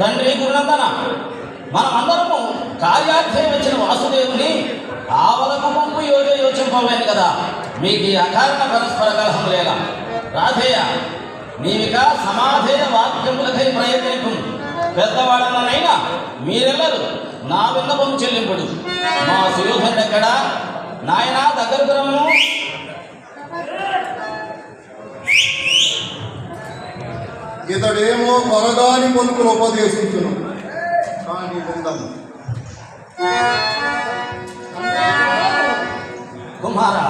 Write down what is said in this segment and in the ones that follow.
తండ్రి గురునందన మనమందరము కార్యార్థం వచ్చిన వాసుదేవుని ఆవలకు పంపు యోజ యోచింపలేను కదా. మీకు ఈ అకారణ పరస్పర కలహం లేదా? రాధేయ నీవిక సమాధేయ వాక్యములకై ప్రయత్నింపు. పెద్దవాడనైనా మీరెల్లరు నా విన్నపం చెల్లింపుడు. మా సుయోధన్ ఎక్కడ? నాయన దగ్గరకు రమ్ము ఇతడేమో కొరగాని పలుకులు ఉపదేశించును. కానీ విందము కుమారా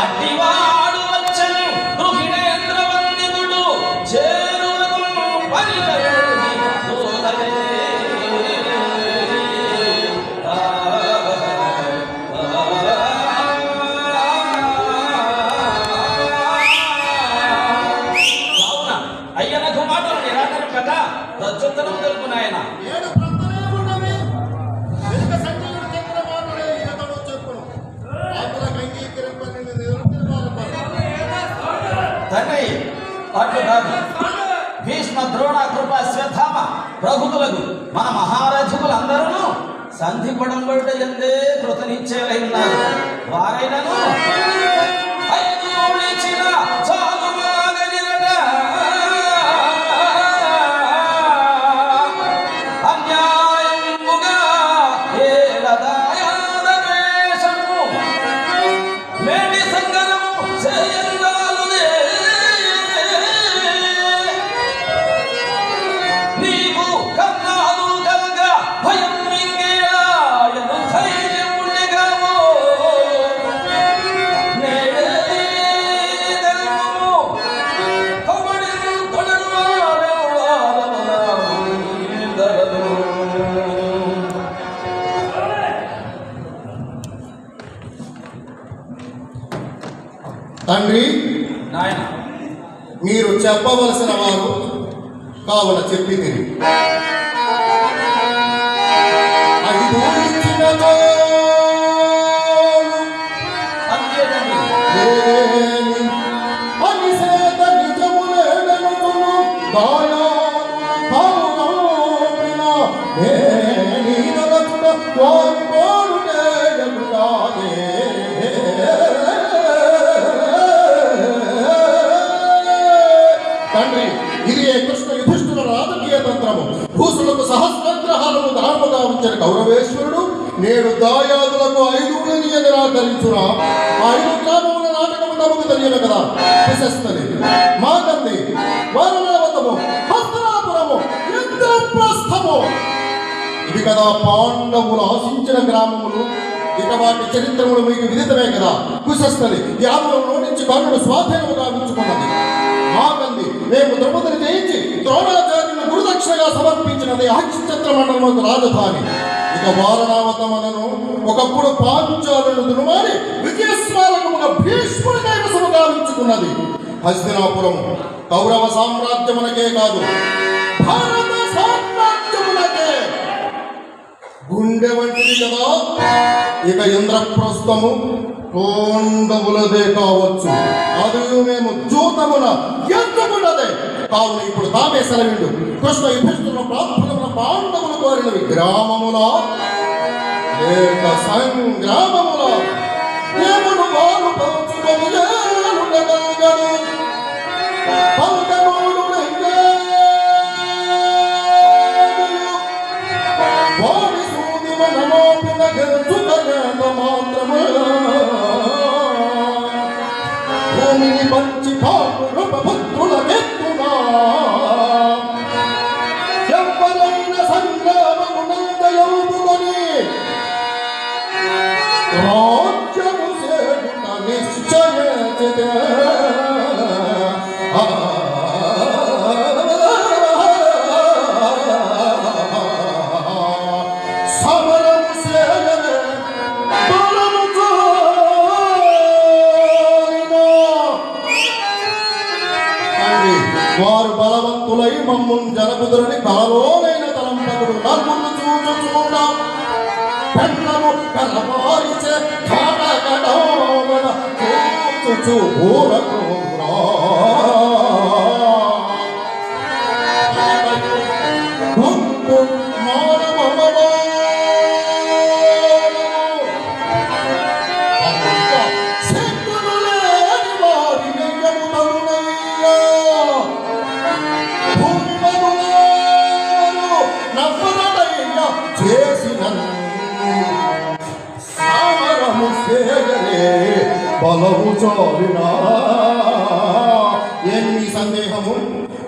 அடிவா ప్రభుతులకు మన మహారథులందరూ సంధి పడంబడిట ఎందే కృతనిశ్చయులై ఉన్నారు. వారైనను చెప్పింది నేడు దాయాదులకు ఐదు నిరాకరించురా ఐదు గ్రామముల నాటకము తమకు తెలియదు కదా? ప్రశస్తది మాకంది వారణావతము హస్తనాపురము ఇంద్రప్రస్థము ఇది కదా పాండవులు ఆశించిన గ్రామములు. ఇక వాటి చరిత్రములు మీకు విదితమే కదా? కుశస్థలి యాదవుల నుంచి కర్ణుడు స్వాధీనము ఉంచుకున్నది మాకంది మేము ద్రౌపదిని జయించి ద్రోణాచార్యుని గురుదక్షిణగా సమర్పించినది హరిశ్చంద్ర మండలం రాజధాని. యొక్క వారణావతమనను ఒకప్పుడు పాంచాలను దునుమారి విజయస్మారకముగా భీష్ముడి కైవసముగా ఉంచుకున్నది హస్తినాపురం కౌరవ సామ్రాజ్యమునకే కాదు భారత సామ్రాజ్యమునకే. గుండె వంటిది కదా ఇక ఇంద్రప్రస్థము కొండములదే కావచ్చు. అది మేము జూతమున ఎంతమున్నదే కావున ఇప్పుడు తామే సెలవిండు. కృష్ణ యుధిష్ఠుల ప్రార్థనముల పాండవులు కోరినవి గ్రామముల లేక సంగ్రామముల. దేవుడు వారు పంచుకొని ఏలుడగలుగను. มีบนจิตพ่อรูปพ่อ మమ్మున్ జనకుదురని కలలోనైన తలంపకుడు నలుగురు చూచుచున్నా పెట్లను కలవారిచే కాటకడోమన చూచుచు ఊరకురా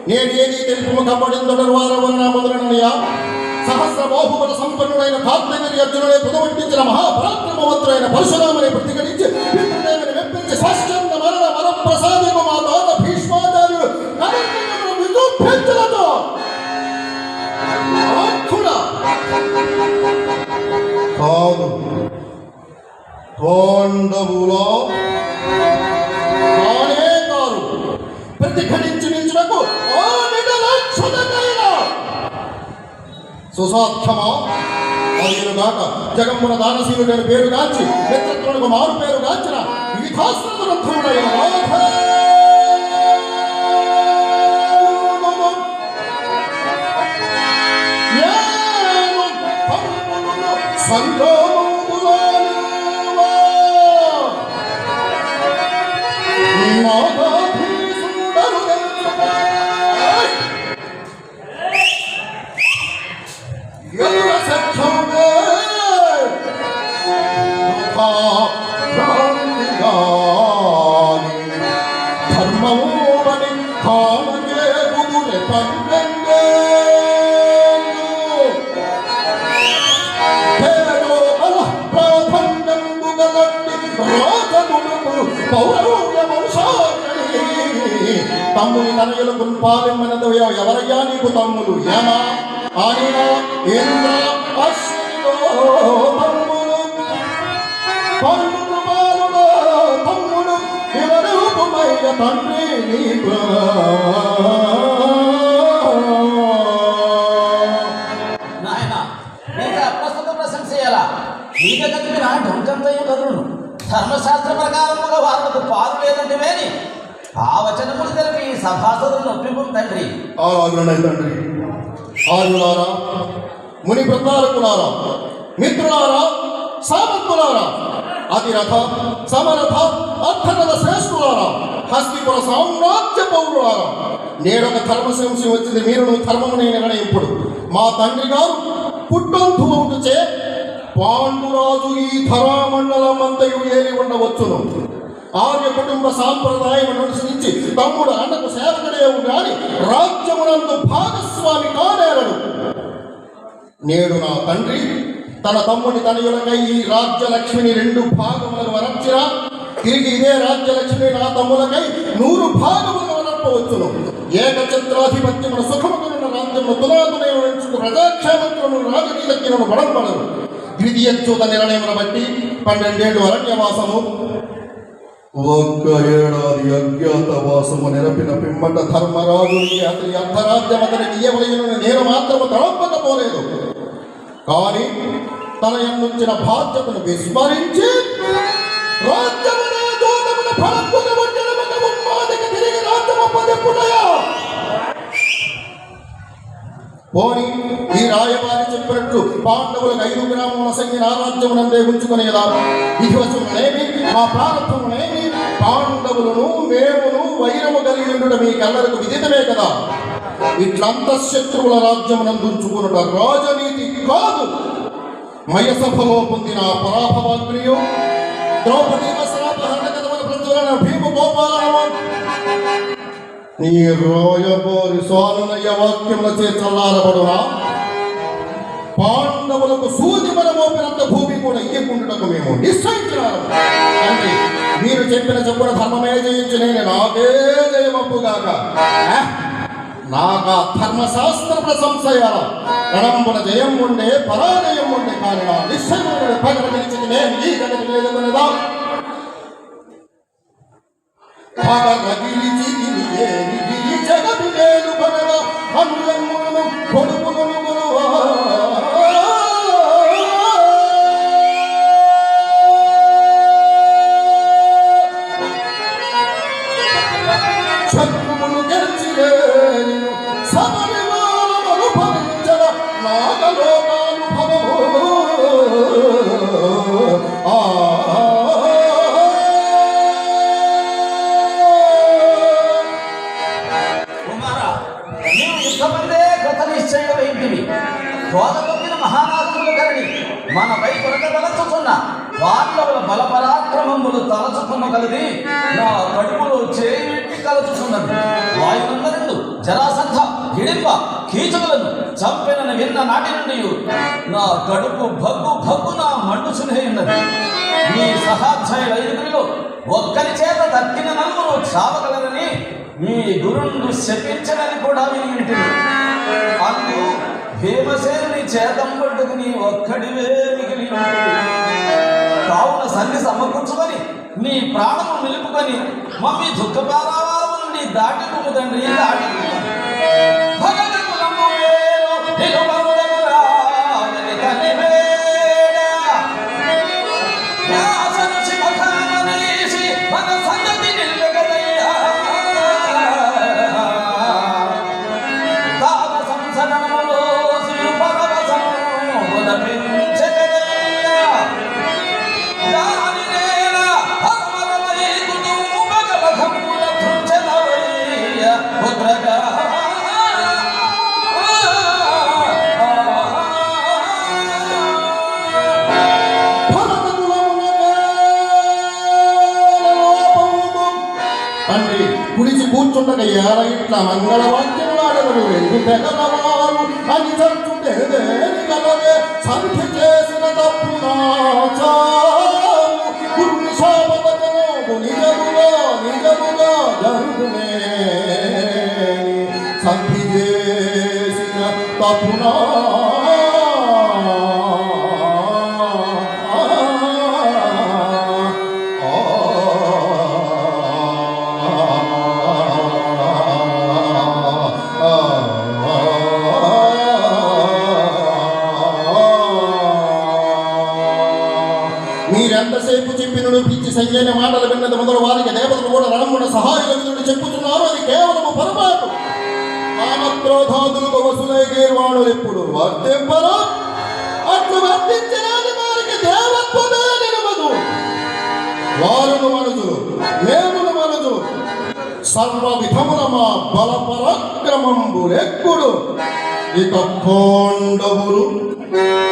నేను ఏది తెలుపు కప్పడిందడు వారవన్నా మొదలనయ్యా సహస్ర బాహుబల సంపన్నుడైన కార్తవీర్య అర్జునుడే పుదవట్టించిన మహాపరాక్రమవంతుడైన పరశురాముని ప్రతిఘటించి మెప్పించి సాష్టాంగ మరణ వరప్రసాదము మా తాత భీష్మాచార్యుడు విజృంభించులతో కాదు. పాండవులో కానే కారు ప్రతిఘటించి సుసాధ్యమా? అదిగాక జగమ్మున దానశీలుడైన పేరు గాంచి మిత్రత్రులకు మారు పేరు గాంచిన విధాస్త్ర గ్రంథముడైన ధర్మమూవని కామగే పన్నెండేళ్ళు. పేరు బల ప్రాధాన్యంబు గలట్టి రాజమునుకు పౌరవ్య వంశావళి. తమ్ముని తనయులకు పాలెమ్మనదు ఎవరయ్యా నీకు తమ్ములు యమ ఆయన ఇంద్ర ధర్మశాస్త్ర ప్రకారముగా వారికి పాలు లేదంటే వేని ఆ వచనములు తెలిపి సభాసదులను ఒప్పింపు తండ్రి. తండ్రి. ఆరులారా ముని బృందాలకులారా మిత్రులారా సామంతులారా అదిరథ సమరథ అర్థరథ శ్రేష్ఠులారా హస్తిపుర సామ్రాజ్య పౌరులారా. నేడొక ధర్మశంసి వచ్చింది మీరును ధర్మముని నిర్ణయింపుడు. మా తండ్రి గారు పుట్టంతు పాండురాజు ఈ ధరామండలం అంతయు ఏలి ఉండవచ్చును. ఆర్య కుటుంబ సాంప్రదాయం అనుసరించి తమ్ముడు అన్నకు సేవకుడే గాని రాజ్యమునందు భాగస్వామి కానేరడు. నేడు నా తండ్రి తన తమ్ముని తనయులకై ఈ రాజ్యలక్ష్మిని రెండు భాగములను వరర్చిన తిరిగి ఇదే రాజ్యలక్ష్మి నా తమ్ములకై నూరు భాగములను వరప్పవచ్చును. ఏకఛత్రాధిపత్యమును సుఖముకున్న రాజ్యమును తులాతునే ఉంచుకు ప్రజాక్షేమత్వము రాజనీలజ్ఞను బడంబడరు ద్వితీయచ్యూత నిర్ణయమును బట్టి పన్నెండేళ్ళు అరణ్యవాసము. ఒక్క ఏడాది అజ్ఞాతవాసము నిరపిన పిమ్మట ధర్మరాజు అతని అర్ధరాజ్యం అతనికి ఇయ్యవలయనని నేను మాత్రము తలంపకపోలేదు. కానీ తన ఎందుంచిన బాధ్యతను విస్మరించి ఉన్మాదికి తిరిగి రాజ్యము పోని ఈ రాయబారి చెప్పినట్లు పాండవులకు ఐదు గ్రామముల సంఖ్య రాజ్యమునందే ఉంచుకునేదా విధివశమునేమి మా ప్రారంభమునేమి? పాండవులను మేమును వైరము కలిగి ఉండడం మీ కళ్ళకు విదితమే కదా. ఇట్లంత శత్రువుల రాజ్యమునందు ఉంచుకునుట రాజనీతి కాదు. మయసభలో పొందిన పరాభవాగ్నియు ద్రౌపది వస్త్రాపహరణ కథముల ప్రజలను భీమ గోపాల నీ రోయబోరి స్వానునయ్య వాక్యములచే చల్లారబడునా పాండవులకు సూది మోపినంత భూమి కూడా ఇయ్యకుండుటకు మేము నిశ్చయించినారు. తండ్రి మీరు చెప్పిన చెప్పున ధర్మమే జయించి నేను నాకే జయమప్పుగాక. నాకా ధర్మశాస్త్ర ప్రశంసయాల రణంబున జయం ఉండే పరాజయం ఉండే కారణ నిశ్చయముడు పగల నేను ఈ గడికి లేదనుకునేదా పగల గెలిచింది మహానాథులు కరణి మనపై కొరకదలచుచున్న వాళ్ళ బలపరాక్రమములు తలచుకున్న కలిగి నా కడుపులో చేయి కలుచుకున్నది వాయునందరుడు జరాసంధ హిడింప కీచకులను చంపినని విన్న నాటి నుండి నా కడుపు భగ్గు భగ్గు నా మండుచునే ఉన్నది. మీ సహాధ్యాయుల ఐదుగురిలో ఒక్కరి చేత దక్కిన నలుగురు చావగలరని మీ గురుండు శపించడని కూడా విని వింటుంది అందు భీమసేనుని చేతం పట్టుకుని ఒక్కడివే మిగిలి కావున సన్ని సమకూర్చుకొని నీ ప్రాణము నిలుపుకొని మమ్మీ దుఃఖపారావారం నుండి దాటి తండ్రి దాటి భగవతులము వేరు కుడిచి కూర్చుండక ఏల ఇట్లా మంగళ తెగలవారు అని చచ్చుంటే గలవే సంఖ్య చేసిన తప్పు గురుని శాపవచనము నిజముగా నిజముగా జరుగునే. సంధి చేసిన సర్వ విధముల మా బల పరాక్రమంబులెక్కుడు ఇక పాండవులు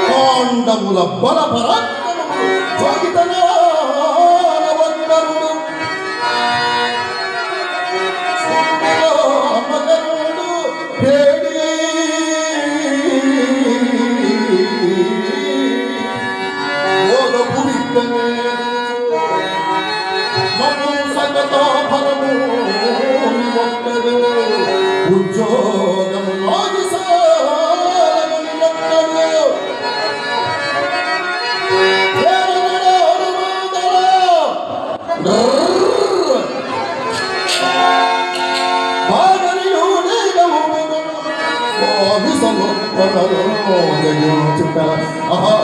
పాండవుల బల పరాక్రమములు 여겨 죽다 아하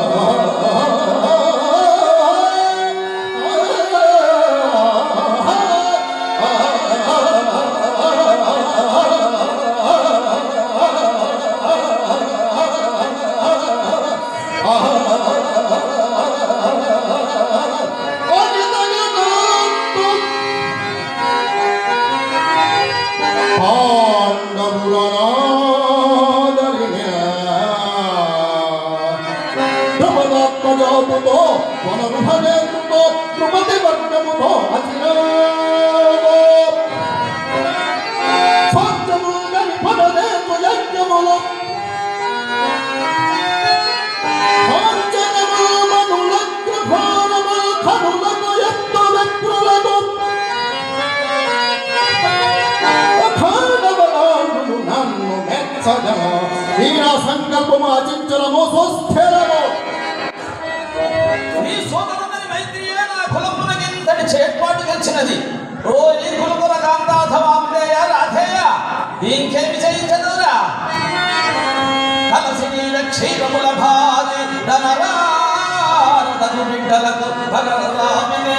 Oh! సంకల్పము అచించలము సుస్థిరము నీ సోదరుని మైత్రియే నా కులమునకింతటి చేట్పాటు గెలిచినది ఓ ఈ కులకుల కాంతాధవాందేయ రాధేయ ఇంకేమి చేయించదురా? కలసి నీల క్షీరముల భాది తను బిడ్డలకు భగవరామిని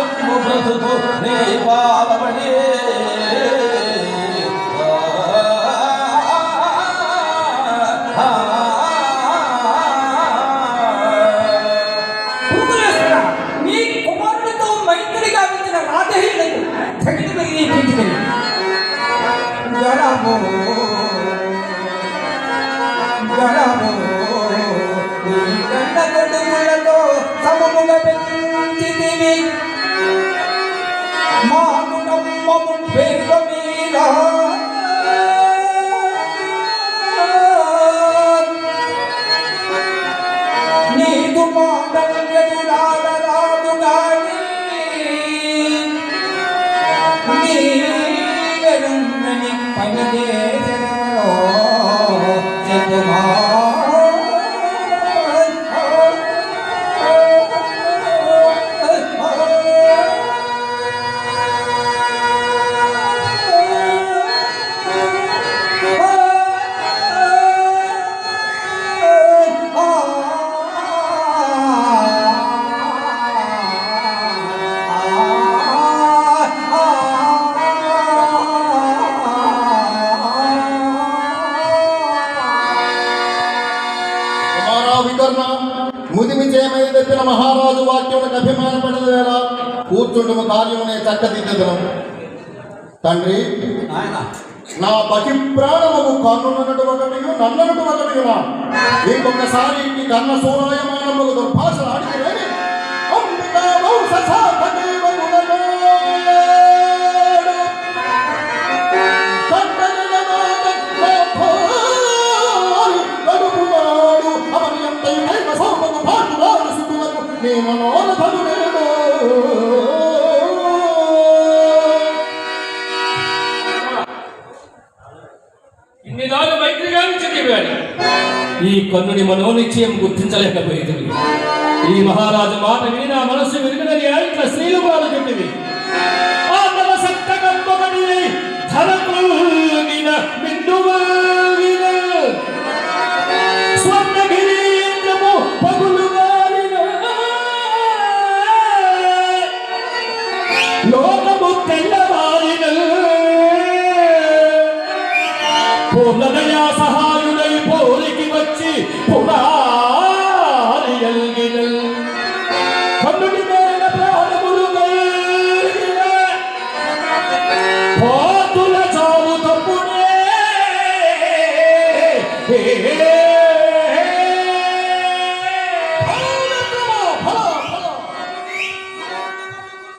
గావించిన బ్రతుకు నీ మిగిలిపించింది గణము గణము నీ కన్న కొడుకులతో సమముగా పెట్టి కూర్చుండము కార్యమునే చక్కదిద్దను తండ్రి నా పతి ప్రాణముకు నన్ననటు ఒకటియునా ఇంకొకసారి కన్న సూరాయమానముకు దుర్భాషలు కన్నుని మనోనిశ్చయం గుర్తించలేకపోయేది ఈ మహారాజు మాట విని నా మనస్సు విరిగినది ఇట్లా స్త్రీలు కూడా చెప్పింది ఆ తమ సత్త కర్మమని ధరకుల్గిన మిండువాగిన స్వర్ణగిరీంద్రము పగులుగాలిన లోకము తెల్లవారిన పూర్ణదయా సహాయుడై పోరికి 不卖啊。